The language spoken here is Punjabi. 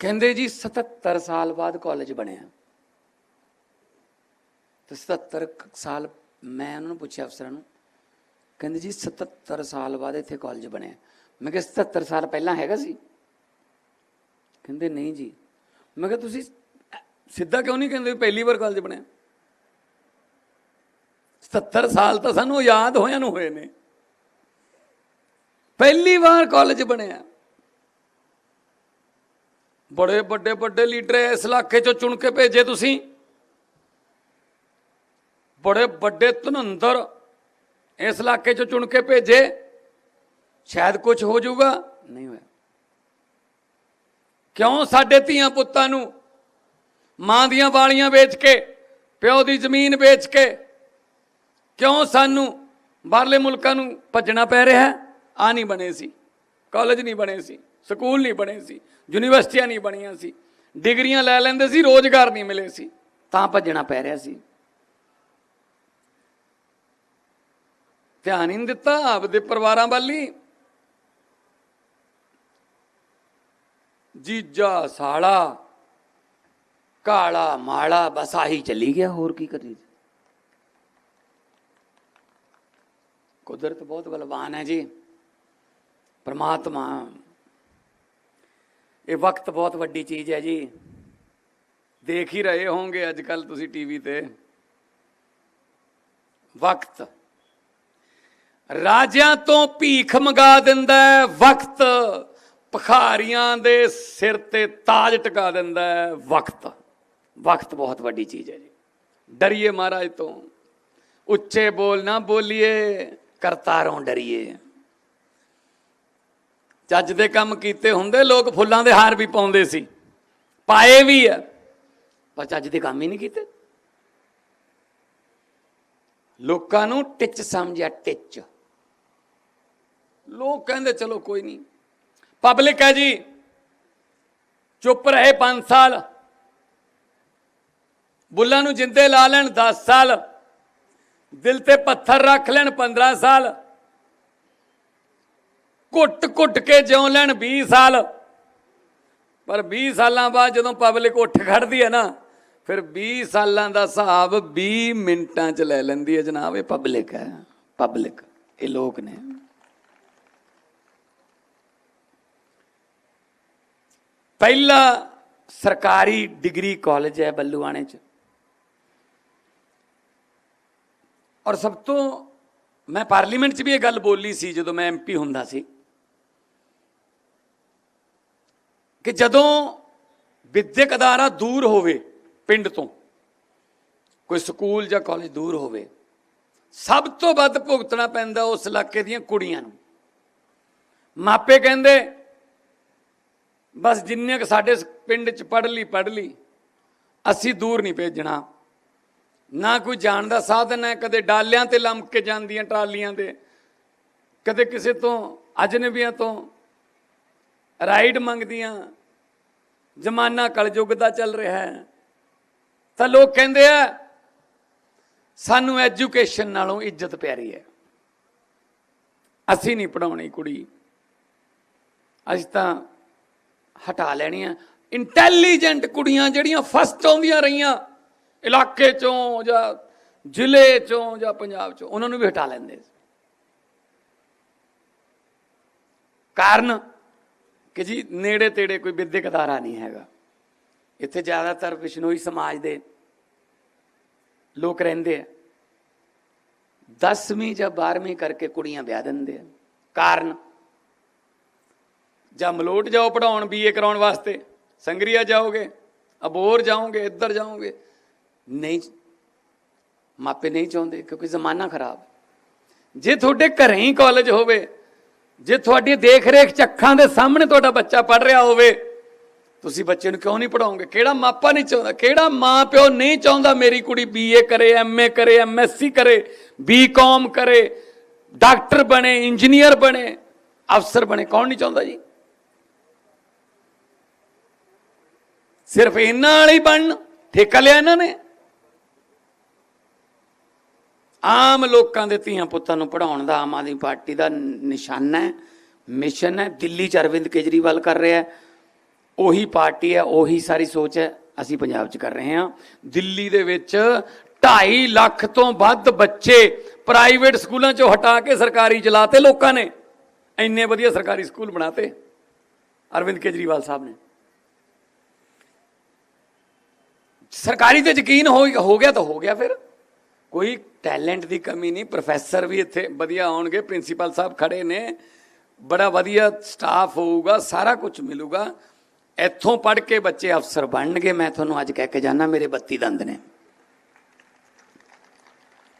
ਕਹਿੰਦੇ ਜੀ 77 ਸਾਲ ਬਾਅਦ ਕਾਲਜ ਬਣਿਆ। ਤੇ 77 ਸਾਲ ਮੈਂ ਉਹਨਾਂ ਨੂੰ ਪੁੱਛਿਆ ਅਫਸਰਾਂ ਨੂੰ, ਕਹਿੰਦੇ ਜੀ 77 ਸਾਲ ਬਾਅਦ ਇੱਥੇ ਕਾਲਜ ਬਣਿਆ। ਮੈਂ ਕਿਹਾ 77 ਸਾਲ ਪਹਿਲਾਂ ਹੈਗਾ ਸੀ? ਕਹਿੰਦੇ ਨਹੀਂ ਜੀ। ਮੈਂ ਕਿਹਾ, ਤੁਸੀਂ ਸਿੱਧਾ ਕਿਉਂ ਨਹੀਂ ਕਹਿੰਦੇ ਪਹਿਲੀ ਵਾਰ ਕਾਲਜ ਬਣਿਆ? 77 ਸਾਲ ਤਾਂ ਸਾਨੂੰ ਯਾਦ ਹੋਇਆਂ ਨੂੰ ਹੋਏ ਨੇ। ਪਹਿਲੀ ਵਾਰ ਕਾਲਜ ਬਣਿਆ। ਬੜੇ ਵੱਡੇ ਵੱਡੇ ਲੀਡਰ ਇਸ ਇਲਾਕੇ ਚੋਂ ਚੁਣ ਕੇ ਭੇਜੇ ਤੁਸੀਂ। ਬੜੇ ਵੱਡੇ ਧਨੰਦਰ ਇਸ ਇਲਾਕੇ ਚੋਂ ਚੁਣ ਕੇ ਭੇਜੇ। ਸ਼ਾਇਦ ਕੁਝ ਹੋ ਜਾਊਗਾ। ਨਹੀਂ ਹੋਇਆ। ਕਿਉਂ ਸਾਡੇ ਧੀਆਂ ਪੁੱਤਾਂ ਨੂੰ ਮਾਂ ਦੀਆਂ ਵਾਲੀਆਂ ਵੇਚ ਕੇ, ਪਿਓ ਦੀ ਜ਼ਮੀਨ ਵੇਚ ਕੇ ਕਿਉਂ ਸਾਨੂੰ ਬਾਹਰਲੇ ਮੁਲਕਾਂ ਨੂੰ ਭੱਜਣਾ ਪੈ ਰਿਹਾ ਹੈ? ਆ ਨਹੀਂ ਬਣੇ ਸੀ। ਕਾਲਜ ਨਹੀਂ ਬਣੇ ਸੀ। ਸਕੂਲ ਨਹੀਂ ਬਣੇ ਸੀ, ਯੂਨੀਵਰਸਿਟੀਆਂ ਨਹੀਂ ਬਣੀਆਂ ਸੀ, ਡਿਗਰੀਆਂ ਲੈ ਲੈਂਦੇ ਸੀ, ਰੋਜ਼ਗਾਰ ਨਹੀਂ ਮਿਲੇ ਸੀ, ਤਾਂ ਭੱਜਣਾ ਪੈ ਰਿਹਾ ਸੀ। ਧਿਆਨ ਹੀ ਨਹੀਂ ਦਿੱਤਾ ਆਪਦੇ ਪਰਿਵਾਰਾਂ ਵੱਲ ਹੀ। ਜੀਜਾ, ਸਾਲਾ, ਕਾਲਾ, ਮਾਲਾ, ਬਸ ਆਹੀ ਚੱਲੀ ਗਿਆ, ਹੋਰ ਕੀ ਕਰੀ ਕੁਦਰਤ ਬਹੁਤ ਬਲਵਾਨ ਹੈ ਜੀ। ਪਰਮਾਤਮਾ ਇਹ ਵਕਤ ਬਹੁਤ ਵੱਡੀ ਚੀਜ਼ ਹੈ ਜੀ। ਦੇਖ ਹੀ ਰਹੇ ਹੋਵੋਗੇ ਅੱਜ ਕੱਲ ਤੁਸੀਂ ਟੀਵੀ ਤੇ। ਵਕਤ। ਰਾਜਿਆਂ ਤੋਂ ਭੀਖ ਮੰਗਾ ਦਿੰਦਾ ਵਕਤ। ਭਖਾਰੀਆਂ ਦੇ ਸਿਰ ਤੇ ਤਾਜ ਟਿਕਾ ਦਿੰਦਾ ਵਕਤ। ਵਕਤ ਬਹੁਤ ਵੱਡੀ ਚੀਜ਼ ਹੈ ਜੀ। ਡਰੀਏ ਮਹਾਰਾਜ ਤੋਂ। ਉੱਚੇ ਬੋਲ ਨਾ ਬੋਲੀਏ, ਕਰਤਾਰੋਂ ਡਰੀਏ। ਚੱਜ ਦੇ ਕੰਮ ਕੀਤੇ ਹੁੰਦੇ, ਲੋਕ ਫੁੱਲਾਂ ਦੇ ਹਾਰ ਵੀ ਪਾਉਂਦੇ ਸੀ। ਪਾਏ ਵੀ ਆ, ਪਰ ਚੱਜ ਦੇ ਕੰਮ ਹੀ ਨਹੀਂ ਕੀਤੇ। ਲੋਕਾਂ ਨੂੰ ਟਿੱਚ ਸਮਝਿਆ, ਟਿੱਚ। ਲੋਕ ਕਹਿੰਦੇ, ਚਲੋ ਕੋਈ ਨਹੀਂ। ਪਬਲਿਕ ਹੈ ਜੀ, ਚੁੱਪ ਰਹੇ 5 ਸਾਲ। ਬੁੱਲਾਂ ਨੂੰ ਜਿੰਦੇ ਲਾ ਲੈਣ 10 ਸਾਲ। ਦਿਲ ਤੇ ਪੱਥਰ ਰੱਖ ਲੈਣ 15 ਸਾਲ। ਘੁੱਟ ਘੁੱਟ ਕੇ ਜਿਉ ਲੈਣ 20 ਸਾਲ। ਪਰ 20 ਸਾਲਾਂ ਬਾਅਦ ਜਦੋਂ ਪਬਲਿਕ ਉੱਠ ਖੜਦੀ ਹੈ ਨਾ, ਫਿਰ 20 ਸਾਲਾਂ ਦਾ ਹਿਸਾਬ 20 ਮਿੰਟਾਂ 'ਚ ਲੈ ਲੈਂਦੀ ਹੈ ਜਨਾਬ, ਇਹ ਪਬਲਿਕ ਹੈ ਪਬਲਿਕ ਇਹ ਲੋਕ ਨੇ। ਪਹਿਲਾ ਸਰਕਾਰੀ ਡਿਗਰੀ ਕਾਲਜ ਹੈ ਬੱਲੂਆਣੇ 'ਚ। ਔਰ ਸਭ ਤੋਂ ਮੈਂ ਪਾਰਲੀਮੈਂਟ 'ਚ ਵੀ ਇਹ ਗੱਲ ਬੋਲੀ ਸੀ ਜਦੋਂ ਮੈਂ ਐਮਪੀ ਹੁੰਦਾ ਸੀ। ਕਿ ਜਦੋਂ ਵਿਦਿਅਕ ਅਦਾਰਾ ਦੂਰ ਹੋਵੇ ਪਿੰਡ ਤੋਂ, ਕੋਈ ਸਕੂਲ ਜਾਂ ਕਾਲਜ ਦੂਰ ਹੋਵੇ, ਸਭ ਤੋਂ ਵੱਧ ਭੁਗਤਣਾ ਪੈਂਦਾ ਉਸ ਇਲਾਕੇ ਦੀਆਂ ਕੁੜੀਆਂ ਨੂੰ। ਮਾਪੇ ਕਹਿੰਦੇ, ਬਸ ਜਿੰਨੇ ਕ ਸਾਡੇ ਪਿੰਡ 'ਚ ਪੜ੍ਹ ਲਈ ਪੜ੍ਹ ਲਈ, ਅਸੀਂ ਦੂਰ ਨਹੀਂ ਭੇਜਣਾ। ਨਾ ਕੋਈ ਜਾਣ ਦਾ ਸਾਧਨ ਹੈ, ਕਦੇ ਡਾਲਿਆਂ ਤੇ ਲੰਮਕ ਕੇ ਜਾਂਦੀਆਂ ਟਰਾਲੀਆਂ ਤੇ ਕਦੇ ਕਿਸੇ ਤੋਂ ਅਜਨਬੀਆਂ ਤੋਂ ਰਾਈਡ ਮੰਗਦੀਆਂ ਜ਼ਮਾਨਾ ਕਲਯੁੱਗ ਦਾ ਚੱਲ ਰਿਹਾ ਹੈ। ਤਾਂ ਲੋਕ ਕਹਿੰਦੇ ਆ, ਸਾਨੂੰ ਐਜੂਕੇਸ਼ਨ ਨਾਲੋਂ ਇੱਜ਼ਤ ਪਿਆਰੀ ਹੈ। ਅਸੀਂ ਨਹੀਂ ਪੜਾਉਣੀ ਕੁੜੀ। ਅਸੀਂ ਤਾਂ ਹਟਾ ਲੈਣੀ ਲੈਣੀਆਂ ਇੰਟੈਲੀਜੈਂਟ ਕੁੜੀਆਂ ਜਿਹੜੀਆਂ ਫਸਟ ਆਉਂਦੀਆਂ ਰਹੀਆਂ, ਇਲਾਕੇ ਚੋਂ ਜਾਂ ਜ਼ਿਲ੍ਹੇ ਚੋਂ ਜਾਂ ਪੰਜਾਬ ਚੋਂ, ਉਹਨਾਂ ਨੂੰ ਵੀ ਹਟਾ ਲੈਂਦੇ। ਕਾਰਨ ਕਿ ਜੀ ਨੇੜੇ ਤੇੜੇ ਕੋਈ ਵਿਦਿਅਕ ਅਦਾਰਾ ਨਹੀਂ ਹੈਗਾ। ਇੱਥੇ ਜ਼ਿਆਦਾਤਰ ਬਿਸ਼ਨੋਈ ਸਮਾਜ ਦੇ ਲੋਕ ਰਹਿੰਦੇ ਆ। 10ਵੀਂ ਜਾਂ 12ਵੀਂ ਕਰਕੇ ਕੁੜੀਆਂ ਵਿਆਹ ਦਿੰਦੇ ਆ। ਕਾਰਨ? ਜਾਂ ਮਲੋਟ ਜਾਓ ਪੜਾਉਣ ਬੀਏ ਕਰਾਉਣ ਵਾਸਤੇ, ਸੰਗਰੀਆ ਜਾਓਗੇ, ਅਬੋਰ ਜਾਓਗੇ, ਇੱਧਰ ਜਾਓਗੇ। ਨਹੀਂ, ਮਾਪੇ ਨਹੀਂ ਚਾਹੁੰਦੇ ਕਿਉਂਕਿ ਜ਼ਮਾਨਾ ਖਰਾਬ। ਜੇ ਤੁਹਾਡੇ ਘਰੇ ਹੀ ਕਾਲਜ ਹੋਵੇ ਜੇ ਤੁਹਾਡੀ ਦੇਖ ਰੇਖ ਚ ਅੱਖਾਂ ਦੇ ਸਾਹਮਣੇ ਤੁਹਾਡਾ ਬੱਚਾ ਪੜ ਰਿਹਾ ਹੋਵੇ, ਤੁਸੀਂ ਬੱਚੇ ਨੂੰ ਕਿਉਂ ਨਹੀਂ ਪੜਾਓਗੇ ਕਿਹੜਾ ਮਾਪਾ ਨਹੀਂ ਚਾਹੁੰਦਾ? ਕਿਹੜਾ ਮਾਂ ਪਿਓ ਨਹੀਂ ਚਾਹੁੰਦਾ ਮੇਰੀ ਕੁੜੀ ਬੀਏ ਕਰੇ ਐਮਏ ਕਰੇ ਐਮਐਸਸੀ ਕਰੇ ਬੀਕਾਮ ਕਰੇ, ਡਾਕਟਰ ਬਣੇ, ਇੰਜੀਨੀਅਰ ਬਣੇ, ਅਫਸਰ ਬਣੇ, ਕੌਣ ਨਹੀਂ ਚਾਹੁੰਦਾ ਜੀ? ਸਿਰਫ ਇਹਨਾਂ ਵਾਲੇ ਹੀ ਬਣਨ, ਠੇਕਾ ਲਿਆ ਇਹਨਾਂ ਨੇ। ਆਮ ਲੋਕਾਂ ਦੇ ਧੀਆਂ ਪੁੱਤਾਂ ਨੂੰ ਪੜਾਉਣ ਦਾ ਆਮ ਆਦਮੀ ਪਾਰਟੀ ਦਾ ਨਿਸ਼ਾਨਾ ਹੈ, ਮਿਸ਼ਨ ਹੈ, ਦਿੱਲੀ ਚ ਅਰਵਿੰਦ ਕੇਜਰੀਵਾਲ ਕਰ ਰਿਹਾ ਹੈ। ਉਹੀ ਪਾਰਟੀ ਹੈ, ਉਹੀ ਸਾਰੀ ਸੋਚ ਹੈ, ਅਸੀਂ ਪੰਜਾਬ 'ਚ ਕਰ ਰਹੇ ਹਾਂ। ਦਿੱਲੀ ਦੇ ਵਿੱਚ 2.5 ਲੱਖ ਤੋਂ ਵੱਧ ਬੱਚੇ ਪ੍ਰਾਈਵੇਟ ਸਕੂਲਾਂ ਚੋਂ ਹਟਾ ਕੇ ਸਰਕਾਰੀ ਚਲਾਤੇ ਲੋਕਾਂ ਨੇ। ਇੰਨੇ ਵਧੀਆ ਸਰਕਾਰੀ ਸਕੂਲ ਬਣਾਤੇ, ਅਰਵਿੰਦ ਕੇਜਰੀਵਾਲ ਸਾਹਿਬ ਨੇ। ਸਰਕਾਰੀ ਤੇ ਯਕੀਨ ਹੋ ਹੋ ਗਿਆ ਤਾਂ ਹੋ ਗਿਆ ਫਿਰ। ਕੋਈ ਟੈਲੈਂਟ ਦੀ ਕਮੀ ਨਹੀਂ, ਪ੍ਰੋਫੈਸਰ ਵੀ ਇੱਥੇ ਵਧੀਆ ਆਉਣਗੇ ਪ੍ਰਿੰਸੀਪਲ ਸਾਹਿਬ ਖੜੇ ਨੇ, ਬੜਾ ਵਧੀਆ ਸਟਾਫ ਹੋਊਗਾ, ਸਾਰਾ ਕੁਝ ਮਿਲੂਗਾ। ਇੱਥੋਂ ਪੜ੍ਹ ਕੇ ਬੱਚੇ ਅਫਸਰ ਬਣਨਗੇ, ਮੈਂ ਤੁਹਾਨੂੰ ਅੱਜ ਕਹਿ ਕੇ ਜਾਣਾ ਮੇਰੇ 32 ਦੰਦ ਨੇ।